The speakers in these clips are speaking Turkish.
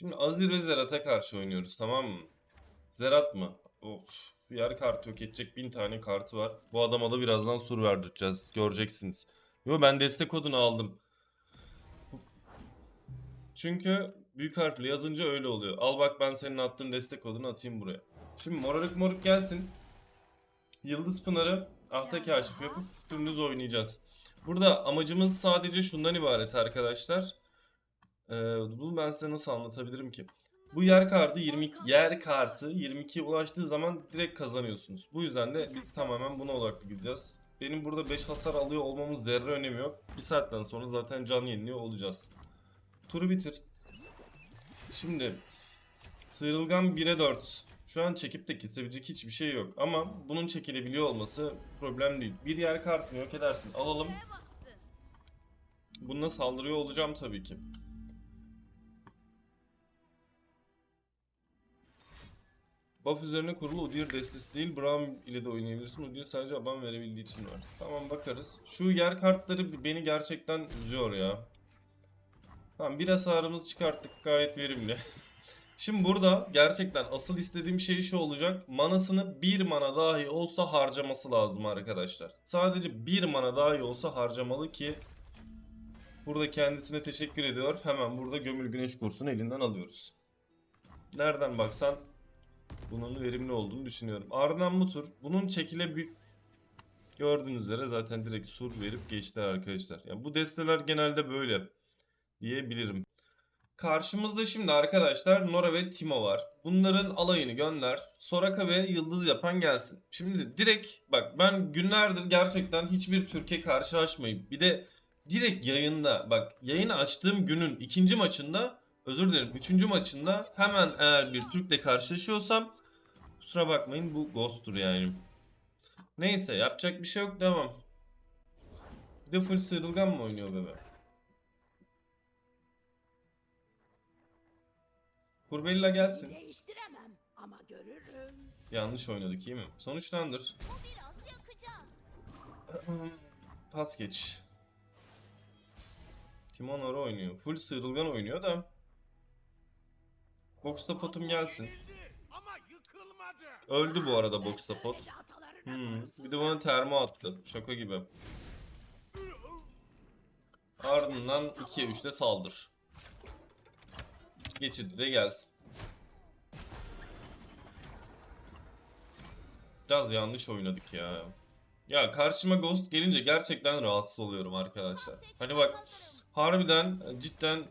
Şimdi Azir ve Zerat'a karşı oynuyoruz tamam mı? Zerat mı? Of. Yer kartı yok edecek bin tane kartı var. Bu adama da birazdan sur verdireceğiz. Göreceksiniz. Yo ben destek kodunu aldım. Çünkü büyük harfle yazınca öyle oluyor. Al bak ben senin attığın destek kodunu atayım buraya. Şimdi morarık moruk gelsin. Yıldız Pınar'ı ahta kaşif yapıp dümdüz oynayacağız. Burada amacımız sadece şundan ibaret arkadaşlar. Ee, bunu ben size nasıl anlatabilirim ki? Bu yer kartı 22 yer kartı 22'ye ulaştığı zaman direkt kazanıyorsunuz. Bu yüzden de biz tamamen buna odaklı gideceğiz. Benim burada 5 hasar alıyor olmamın zerre önemi yok. Bir saatten sonra zaten can yeniliyor olacağız. Turu bitir. Şimdi sıyrılgan 1'e 4. Şu an çekip de kesebilecek hiçbir şey yok. Ama bunun çekilebiliyor olması problem değil. Bir yer kartını yok edersin. Alalım. Bununla saldırıyor olacağım tabii ki. Buff üzerine kurulu Udyr destesi değil, Braum ile de oynayabilirsin. Udyr sadece aban verebildiği için var. Tamam bakarız. Şu yer kartları beni gerçekten üzüyor ya. Tamam bir hasarımızı çıkarttık gayet verimli. Şimdi burada gerçekten asıl istediğim şey şu olacak. Manasını bir mana dahi olsa harcaması lazım arkadaşlar. Sadece bir mana dahi olsa harcamalı ki burada kendisine teşekkür ediyor. Hemen burada gömül güneş kursunu elinden alıyoruz. Nereden baksan bunun verimli olduğunu düşünüyorum. Ardından bu tur. Bunun çekile bir gördüğünüz üzere zaten direkt sur verip geçtiler arkadaşlar. Yani bu desteler genelde böyle diyebilirim. Karşımızda şimdi arkadaşlar Nora ve Timo var. Bunların alayını gönder. Soraka ve Yıldız yapan gelsin. Şimdi direkt bak ben günlerdir gerçekten hiçbir Türkiye karşılaşmayıp bir de direkt yayında bak yayını açtığım günün ikinci maçında özür dilerim üçüncü maçında hemen eğer bir Türk'le karşılaşıyorsam kusura bakmayın bu Ghost'tur yani. Neyse yapacak bir şey yok devam. Bir de full sıyrılgan mı oynuyor bebe? Kurbella gelsin. Değiştiremem ama görürüm. Yanlış oynadık iyi mi? Sonuçlandır. Pas geç. Timon Ora oynuyor. Full sıyrılgan oynuyor da. Box'ta potum gelsin. Öldü bu arada box'ta pot. Hmm. Bir de bana termo attı. Şaka gibi. Ardından 2'ye 3'te saldır. Geçidi de gelsin. Biraz yanlış oynadık ya. Ya karşıma Ghost gelince gerçekten rahatsız oluyorum arkadaşlar. Hani bak harbiden cidden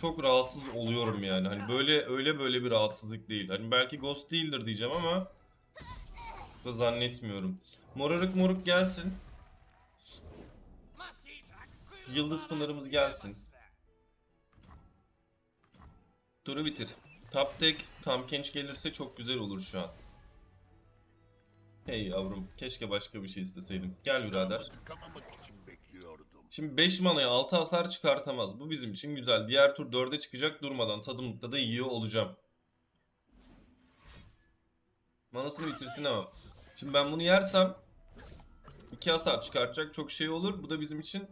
çok rahatsız oluyorum yani. Hani böyle öyle böyle bir rahatsızlık değil. Hani belki Ghost değildir diyeceğim ama da zannetmiyorum. Morarık moruk gelsin. Yıldız pınarımız gelsin. Turu bitir. Top tek tam genç gelirse çok güzel olur şu an. Hey yavrum keşke başka bir şey isteseydim. Gel birader. Şimdi 5 manaya 6 hasar çıkartamaz. Bu bizim için güzel. Diğer tur 4'e çıkacak durmadan tadımlıkta da yiyor olacağım. Manasını bitirsin ama. Şimdi ben bunu yersem 2 hasar çıkartacak çok şey olur. Bu da bizim için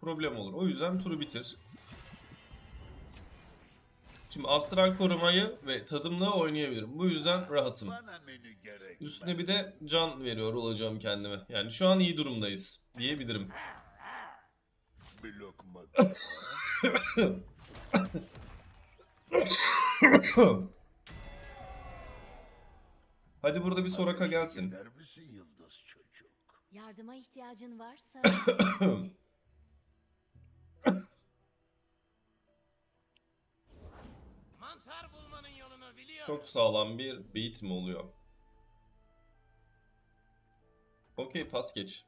problem olur. O yüzden turu bitir. Şimdi astral korumayı ve tadımlığı oynayabilirim. Bu yüzden rahatım. Üstüne bir de can veriyor olacağım kendime. Yani şu an iyi durumdayız diyebilirim. Bir lokma. Hadi burada bir Soraka gelsin. Misin yıldız çocuk? Yardıma ihtiyacın varsa Mantar bulmanın yolunu biliyorum. Çok sağlam bir beat mi oluyor? Okey pas geç.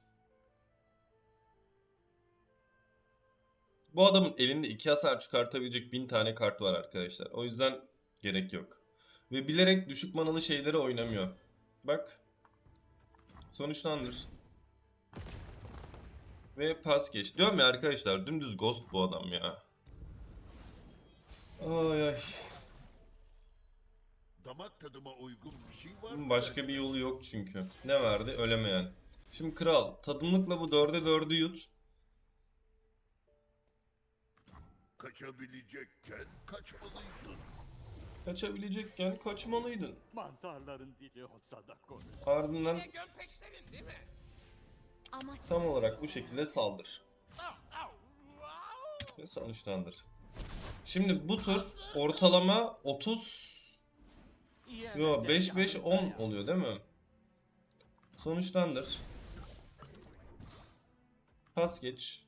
Bu adamın elinde iki hasar çıkartabilecek bin tane kart var arkadaşlar. O yüzden gerek yok. Ve bilerek düşük manalı şeyleri oynamıyor. Bak. Sonuçlandır. Ve pas geç. Diyorum ya arkadaşlar dümdüz ghost bu adam ya. Ay ay. Damak tadıma uygun bir şey var mı? Başka bir yolu yok çünkü. Ne verdi? Ölemeyen. Şimdi kral tadımlıkla bu dörde dördü yut. Kaçabilecekken kaçmalıydın. Kaçabilecekken kaçmalıydın. Mantarların dili olsa da konuş. Ardından gömpeçlerin değil mi? Amaç tam olarak bu şekilde saldır. Ve sonuçlandır. Şimdi bu tur ortalama 30 Yo 5 5 10 oluyor değil mi? Sonuçlandır. Pas geç.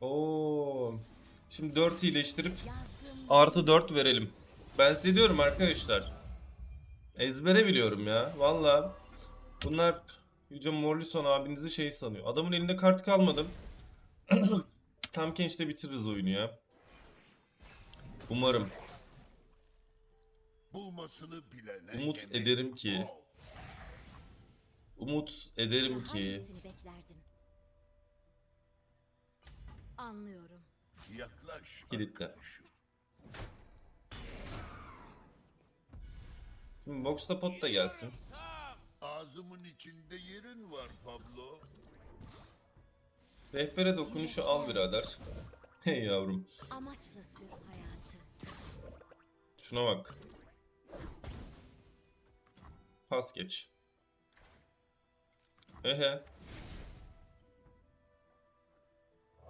Oo. Şimdi 4 iyileştirip artı 4 verelim. Ben size diyorum arkadaşlar. Ezbere biliyorum ya. Valla. Bunlar Yüce Morlison abinizi şey sanıyor. Adamın elinde kart kalmadı. Tam gençte bitiririz oyunu ya. Umarım. Bulmasını bilene Umut ederim ki-. Umut ederim ki hangisini beklerdim? Anlıyorum. Yaklaş Kilitle. arkadaşım. Şimdi boxta pot da gelsin. Ağzımın içinde yerin var Pablo. Rehbere dokunuşu al birader. Hey yavrum. Amaçla sür hayatı. Şuna bak. Pas geç. Ehe.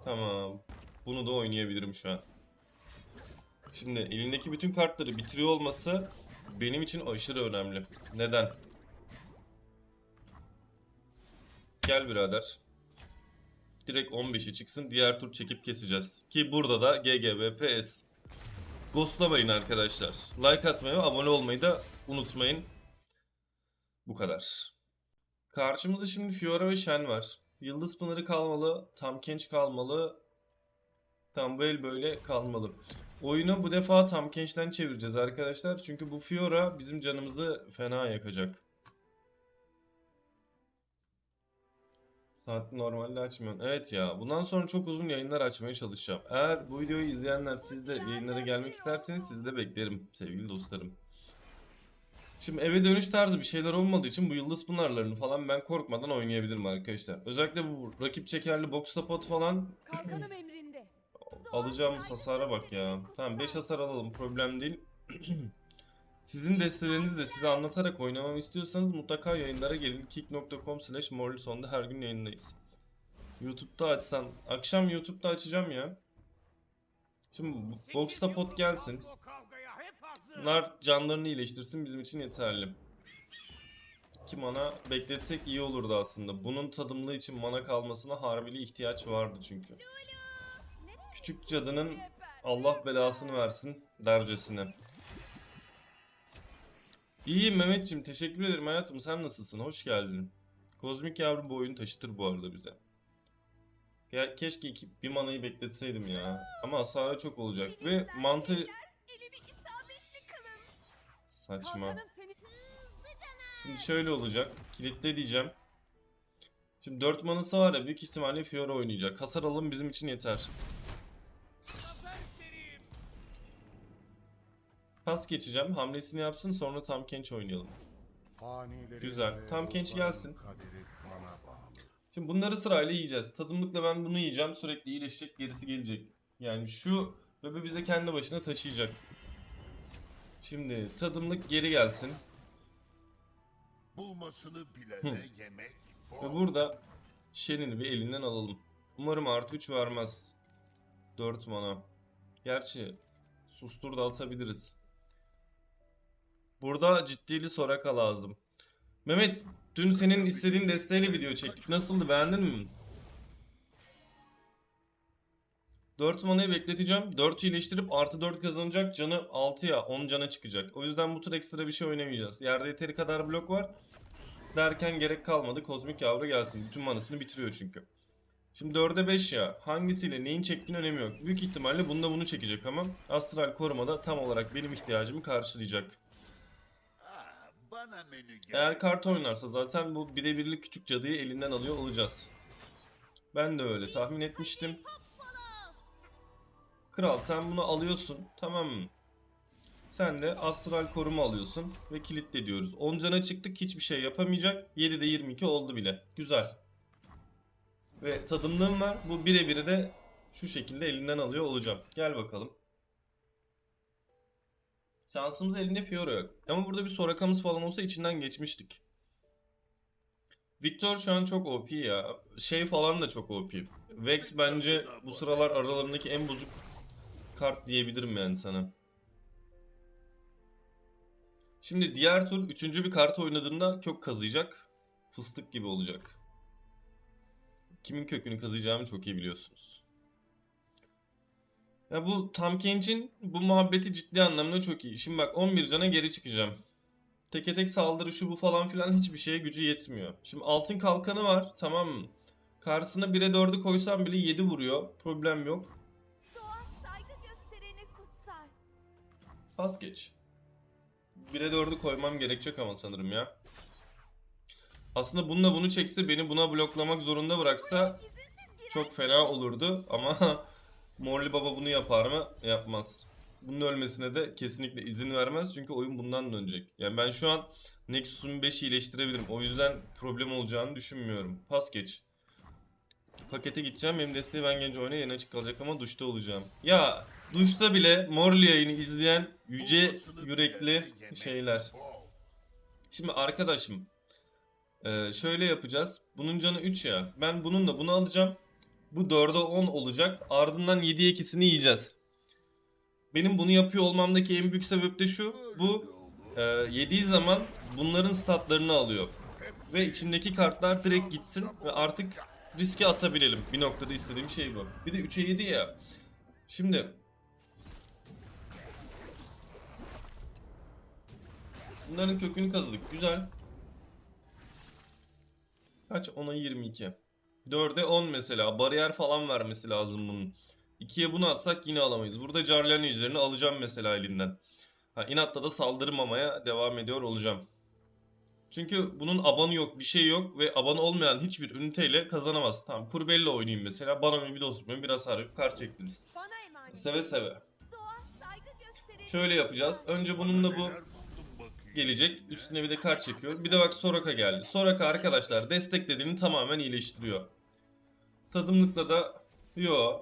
Tamam. Bunu da oynayabilirim şu an. Şimdi elindeki bütün kartları bitiriyor olması benim için aşırı önemli. Neden? Gel birader. Direkt 15'i çıksın. Diğer tur çekip keseceğiz. Ki burada da GGVPS. Ghostlamayın arkadaşlar. Like atmayı ve abone olmayı da unutmayın. Bu kadar. Karşımızda şimdi Fiora ve Shen var. Yıldız Pınarı kalmalı. Tam Kench kalmalı. Tam bu el böyle kalmalı. Oyunu bu defa Tam Kench'ten çevireceğiz arkadaşlar. Çünkü bu Fiora bizim canımızı fena yakacak. Saat normalde açmıyorsun. Evet ya. Bundan sonra çok uzun yayınlar açmaya çalışacağım. Eğer bu videoyu izleyenler siz de yayınlara gelmek isterseniz sizi de beklerim sevgili dostlarım. Şimdi eve dönüş tarzı bir şeyler olmadığı için bu yıldız pınarlarını falan ben korkmadan oynayabilirim arkadaşlar. Özellikle bu rakip çekerli box pot falan alacağımız hasara bak ya. Tamam 5 hasar alalım problem değil. Sizin destelerinizi de size anlatarak oynamamı istiyorsanız mutlaka yayınlara gelin. kick.com slash morlison'da her gün yayındayız. Youtube'da açsan. Akşam Youtube'da açacağım ya. Şimdi Box'ta pot gelsin. Bunlar canlarını iyileştirsin bizim için yeterli. Ki mana bekletsek iyi olurdu aslında. Bunun tadımlığı için mana kalmasına harbili ihtiyaç vardı çünkü. Küçük cadının Allah belasını versin dercesine. İyiyim Mehmetciğim teşekkür ederim hayatım sen nasılsın hoş geldin. Kozmik yavrum bu oyunu taşıtır bu arada bize. Ya keşke iki, bir manayı bekletseydim ya. Ama hasarı çok olacak ve mantı. Saçma. Şimdi şöyle olacak. Kilitle diyeceğim. Şimdi 4 manası var ya büyük ihtimalle Fiora oynayacak. Hasar alım bizim için yeter. Pas geçeceğim. Hamlesini yapsın sonra tam kenç oynayalım. Güzel. Tam genç gelsin. Şimdi bunları sırayla yiyeceğiz. Tadımlıkla ben bunu yiyeceğim. Sürekli iyileşecek gerisi gelecek. Yani şu bebe bize kendi başına taşıyacak. Şimdi tadımlık geri gelsin. Bulmasını bilene yemek bol. Ve burada Shen'ini bir elinden alalım. Umarım artı 3 vermez. 4 mana. Gerçi sustur da atabiliriz. Burada ciddili Soraka lazım. Mehmet dün senin istediğin desteğiyle video çektik. Nasıldı beğendin mi? 4 manayı bekleteceğim. 4 iyileştirip artı 4 kazanacak. Canı 6 ya 10 cana çıkacak. O yüzden bu tur ekstra bir şey oynamayacağız. Yerde yeteri kadar blok var. Derken gerek kalmadı. Kozmik yavru gelsin. Bütün manasını bitiriyor çünkü. Şimdi 4'e 5 ya. Hangisiyle neyin çektiğinin önemi yok. Büyük ihtimalle bunda bunu çekecek ama Astral korumada tam olarak benim ihtiyacımı karşılayacak. Eğer kart oynarsa zaten bu birebirlik küçük cadıyı elinden alıyor olacağız. Ben de öyle tahmin etmiştim. Kral sen bunu alıyorsun tamam mı? Sen de astral koruma alıyorsun ve kilitle diyoruz. 10 cana çıktık hiçbir şey yapamayacak. 7'de 22 oldu bile. Güzel. Ve tadımlığım var. Bu birebiri de şu şekilde elinden alıyor olacağım. Gel bakalım. Şansımız elinde Fiora yok. Ama burada bir Soraka'mız falan olsa içinden geçmiştik. Victor şu an çok OP ya. Şey falan da çok OP. Vex bence bu sıralar aralarındaki en bozuk kart diyebilirim yani sana. Şimdi diğer tur üçüncü bir kart oynadığında kök kazıyacak. Fıstık gibi olacak. Kimin kökünü kazıyacağımı çok iyi biliyorsunuz. Ya bu Tam Kench'in bu muhabbeti ciddi anlamda çok iyi. Şimdi bak 11 cana geri çıkacağım. Teke tek saldırı şu bu falan filan hiçbir şeye gücü yetmiyor. Şimdi altın kalkanı var tamam mı? Karşısına 1'e 4'ü koysam bile 7 vuruyor. Problem yok. Pas geç. 1'e 4'ü koymam gerekecek ama sanırım ya. Aslında bununla bunu çekse beni buna bloklamak zorunda bıraksa çok fena olurdu ama Morli Baba bunu yapar mı? Yapmaz. Bunun ölmesine de kesinlikle izin vermez çünkü oyun bundan dönecek. Yani ben şu an Nexus'un 5'i iyileştirebilirim. O yüzden problem olacağını düşünmüyorum. Pas geç. Pakete gideceğim. Benim desteği ben gence oyuna yeni açık kalacak ama duşta olacağım. Ya duşta bile Morli yayını izleyen yüce yürekli şeyler. Şimdi arkadaşım eee, şöyle yapacağız. Bunun canı 3 ya. Ben bununla bunu alacağım. Bu 4'e 10 olacak. Ardından 7'ye ikisini yiyeceğiz. Benim bunu yapıyor olmamdaki en büyük sebep de şu. Bu eee, yediği zaman bunların statlarını alıyor. Ve içindeki kartlar direkt gitsin ve artık riske atabilelim. Bir noktada istediğim şey bu. Bir de 3'e 7 ya. Şimdi Bunların kökünü kazıdık. Güzel. Kaç? 10'a 22. 4'e 10 mesela. Bariyer falan vermesi lazım bunun. 2'ye bunu atsak yine alamayız. Burada Jarlan ejderini alacağım mesela elinden. Ha, inatla da saldırmamaya devam ediyor olacağım. Çünkü bunun abanı yok, bir şey yok ve abanı olmayan hiçbir üniteyle kazanamaz. Tamam, Kurbelli oynayayım mesela. Bana bir dost mu biraz harbi kart çektiririz. Seve seve. Şöyle yapacağız. Önce bununla bu gelecek. Üstüne bir de kart çekiyor. Bir de bak Soraka geldi. Soraka arkadaşlar desteklediğini tamamen iyileştiriyor. Tadımlıkla da yo.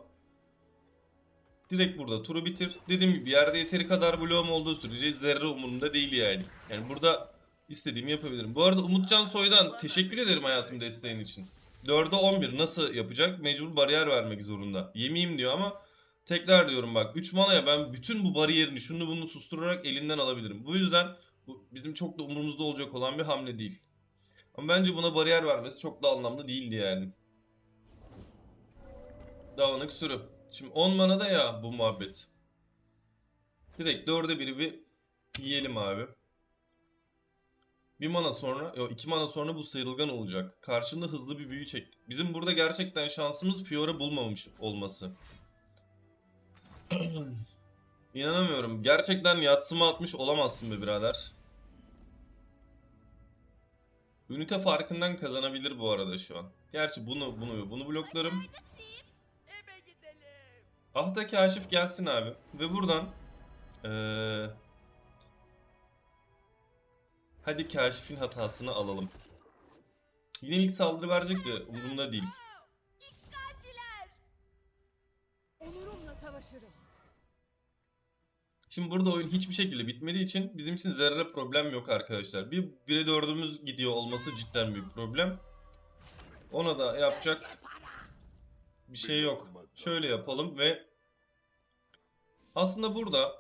Direkt burada turu bitir. Dediğim gibi yerde yeteri kadar bloğum olduğu sürece zerre umurumda değil yani. Yani burada istediğimi yapabilirim. Bu arada Umutcan Soy'dan teşekkür ederim hayatım desteğin için. 4'e 11 nasıl yapacak? Mecbur bariyer vermek zorunda. Yemeyeyim diyor ama tekrar diyorum bak 3 manaya ben bütün bu bariyerini şunu bunu susturarak elinden alabilirim. Bu yüzden bu bizim çok da umurumuzda olacak olan bir hamle değil. Ama bence buna bariyer vermesi çok da anlamlı değildi yani. Dağınık sürü. Şimdi 10 mana da ya bu muhabbet. Direkt 4'e 1'i bir yiyelim abi. Bir mana sonra, yok 2 mana sonra bu sıyrılgan olacak. Karşında hızlı bir büyü çek. Bizim burada gerçekten şansımız Fiora bulmamış olması. İnanamıyorum. Gerçekten yatsıma atmış olamazsın be birader. Ünite farkından kazanabilir bu arada şu an. Gerçi bunu bunu bunu bloklarım. Ahta kaşif gelsin abi. Ve buradan eee hadi kaşifin hatasını alalım. Yine ilk saldırı verecek de umurumda değil. Şimdi burada oyun hiçbir şekilde bitmediği için bizim için zerre problem yok arkadaşlar. Bir 1'e 4'ümüz gidiyor olması cidden büyük problem. Ona da yapacak bir şey yok. Şöyle yapalım ve aslında burada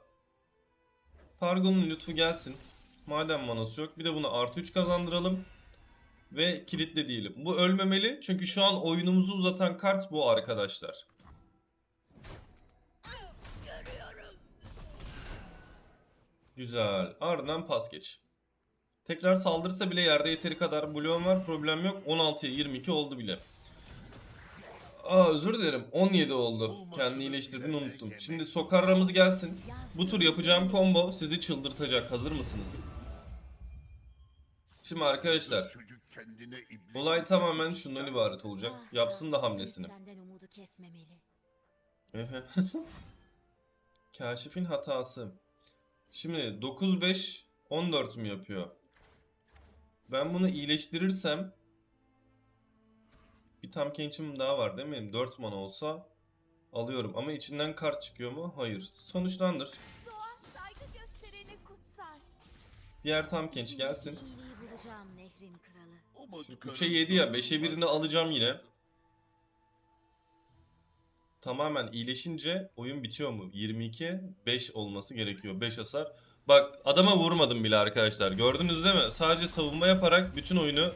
Targon'un lütfu gelsin. Madem manası yok bir de buna artı 3 kazandıralım. Ve kilitle diyelim. Bu ölmemeli çünkü şu an oyunumuzu uzatan kart bu arkadaşlar. Güzel. Ardından pas geç. Tekrar saldırsa bile yerde yeteri kadar bloğum var. Problem yok. 16'ya 22 oldu bile. Aa özür dilerim. 17 oldu. Kendini iyileştirdiğini unuttum. Şimdi sokarramız gelsin. Bu tur yapacağım combo sizi çıldırtacak. Hazır mısınız? Şimdi arkadaşlar. Olay tamamen şundan ibaret olacak. Ah, Yapsın da hamlesini. Kaşifin hatası. Şimdi 9-5 14 mü yapıyor? Ben bunu iyileştirirsem bir tam kençim daha var değil mi? 4 mana olsa Alıyorum ama içinden kart çıkıyor mu? Hayır. Sonuçlandır. Diğer tam genç gelsin. Bulacağım nehrin kralı. Şimdi karın 3'e 7 ya. doyurmaz. 5'e birini alacağım yine. Tamamen iyileşince oyun bitiyor mu? 22 5 olması gerekiyor. 5 hasar. Bak adama vurmadım bile arkadaşlar. Gördünüz değil mi? Sadece savunma yaparak bütün oyunu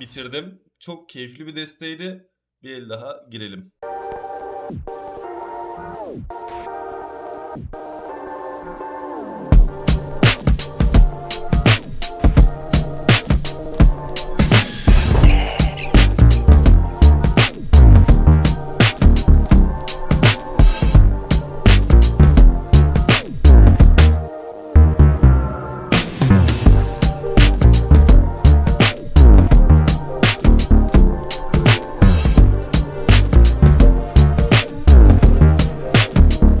bitirdim. Çok keyifli bir desteğiydi. Bir el daha girelim.